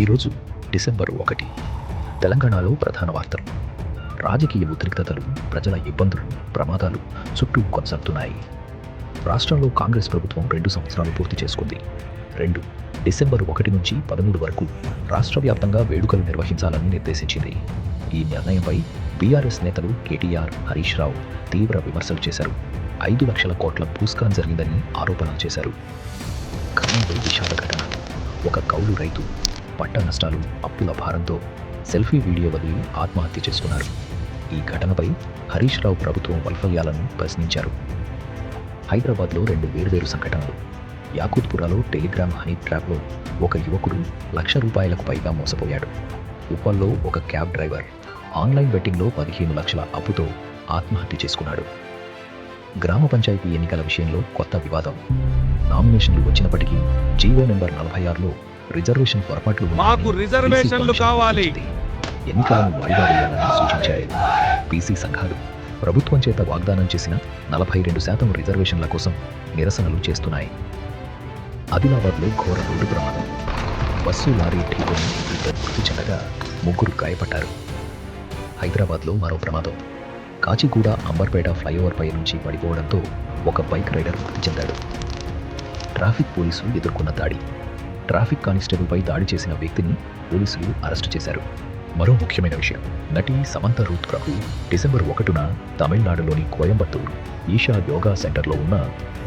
ఈరోజు డిసెంబర్ ఒకటి. తెలంగాణలో ప్రధాన వార్తలు. రాజకీయ ఉద్రిక్తతలు ప్రజల ఇబ్బందులు ప్రమాదాలు చుట్టూ కొనసాగుతున్నాయి. రాష్ట్రంలో కాంగ్రెస్ ప్రభుత్వం రెండు సంవత్సరాలు పూర్తి చేసుకుంది. రెండు. డిసెంబర్ ఒకటి నుంచి పదమూడు వరకు రాష్ట్ర వ్యాప్తంగా వేడుకలు నిర్వహించాలని నిర్దేశించింది. ఈ నిర్ణయంపై బీఆర్ఎస్ నేతలు కేటీఆర్ హరీష్ రావు తీవ్ర విమర్శలు చేశారు. ఐదు లక్షల కోట్ల భూస్కాన్ జరిగిందని ఆరోపణలు చేశారు. ఖమ్మంలో విషాద ఘటన. ఒక కౌలు రైతు పంట నష్టాలు అప్పుల భారంతో సెల్ఫీ వీడియో వదిలి ఆత్మహత్య చేసుకున్నారు. ఈ ఘటనపై హరీష్ రావు ప్రభుత్వం వైఫల్యాలను ప్రశ్నించారు. హైదరాబాద్లో రెండు వేర్వేరు సంఘటనలు. యాకూత్పురాలో టెలిగ్రామ్ హనీ ట్రాప్లో ఒక యువకుడు లక్ష రూపాయలకు పైగా మోసపోయాడు. ఉప్పల్లో ఒక క్యాబ్ డ్రైవర్ ఆన్లైన్ బెట్టింగ్లో పదిహేను లక్షల అప్పుతో ఆత్మహత్య చేసుకున్నాడు. గ్రామ పంచాయతీ ఎన్నికల విషయంలో కొత్త వివాదం. నామినేషన్లు వచ్చినప్పటికీ జీవో నెంబర్ నలభై ఆరులో రిజర్వేషన్ పొరపాట్లు మాకు రిజర్వేషన్లు కావాలి. ఎన్నికలను వాయిదా వేయాలని సూచించాయి. బీసీ సంఘాలు ప్రభుత్వం చేత వాగ్దానం చేసిన నలభై రెండు శాతం రిజర్వేషన్ల కోసం నిరసనలు చేస్తున్నాయి. ఆదిలాబాద్లో ఘోర రోడ్డు ప్రమాదం. బస్సు లారీ ఢీకొని ఇద్దరు మృతి చెందగా ముగ్గురు గాయపడ్డారు. హైదరాబాద్లో మరో ప్రమాదం. కాచిగూడ అంబర్పేట ఫ్లైఓవర్పై నుంచి పడిపోవడంతో ఒక బైక్ రైడర్ మృతి చెందాడు. ట్రాఫిక్ పోలీసులు ఎదుర్కొన్న దాడి. ట్రాఫిక్ కానిస్టేబుల్పై దాడి చేసిన వ్యక్తిని పోలీసులు అరెస్టు చేశారు. మరో ముఖ్యమైన విషయం నటి సమంత రూత్ ప్రభు డిసెంబర్ ఒకటిన తమిళనాడులోని కోయంబత్తూరు ఈషా యోగా సెంటర్లో ఉన్న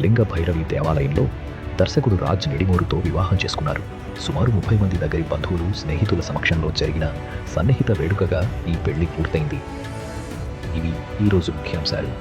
లింగ భైరవి దేవాలయంలో దర్శకుడు రాజ్ నెడిమూరుతో వివాహం చేసుకున్నారు. సుమారు ముప్పై మంది దగ్గరి బంధువులు స్నేహితుల సమక్షంలో జరిగిన సన్నిహిత వేడుకగా ఈ పెళ్ళి పూర్తయింది. ఇవి ఈరోజు ముఖ్యాంశాలు.